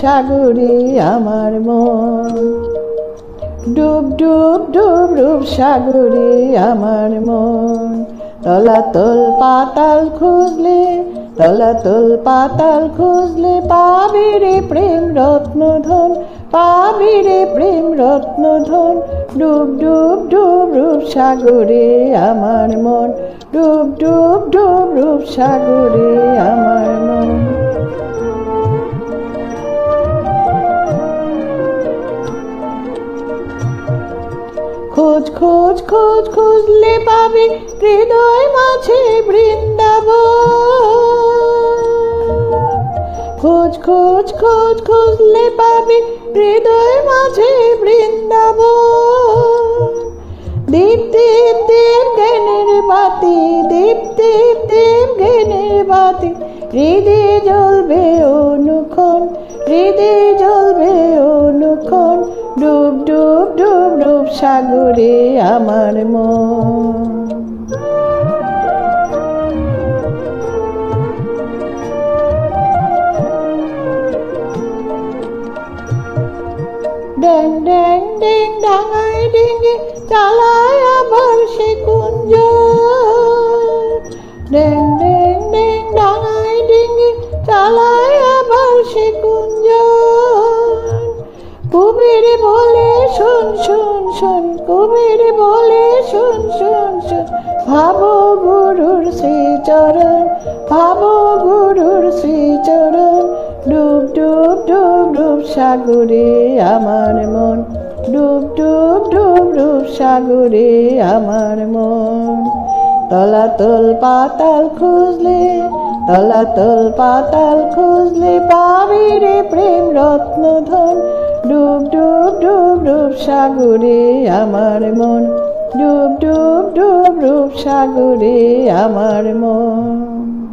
সাগরে আমার মন। ডুব ডুব ডুব ডুব সাগরে আমার মন। তলাতল পাতাল খুঁজলে, তলাতল পাতাল খুঁজলে পাবি রে প্রেম রত্নধন, পাবি রে প্রেম রত্নধন। ডুব ডুব ডুব রূপ সাগরে আমার মন। ডুব ডুব ডুব রূপ সাগরে আমার খোঁজ খোঁজ খুঁজলে পাবি হৃদয় মাঝে বৃন্দাবন। খোঁজ খোঁজ খোঁজ খুঁজলে পাবি হৃদয় মাঝে বৃন্দাবন। দীপ দীপ দীপ জ্ঞানের বাতি দীপ দীপ দীপ জ্ঞানের বাতি, হৃদে জ্বলবে অনুক্ষণ, হৃদে জ্বলবে অনুক্ষণ। ডুব সাগরে আমার মন। ড্যাং ড্যাং ডিং ডাঙাই ডিঙ্গে চালায় আবার সে কুঞ্জ। ড্যাং শোন, শুন শুন কুবের বলে শোন শোন শোন। ভাবো গুরুর শ্রীচরণ, ভাবো গুরুর শ্রীচরণ। ডুব ডুব ডুব ডুব সাগরে আমার মন। ডুব ডুব ডুব ডুব সাগরে আমার মন। তলাতল পাতাল খুঁজলে, তলাতল পাতাল খুঁজলে পাবি রে প্রেম রত্নধন। ডুব ডুব ডুব ডুব সাগরে আমার মন। ডুব ডুব ডুব ডুব সাগরে আমার মন।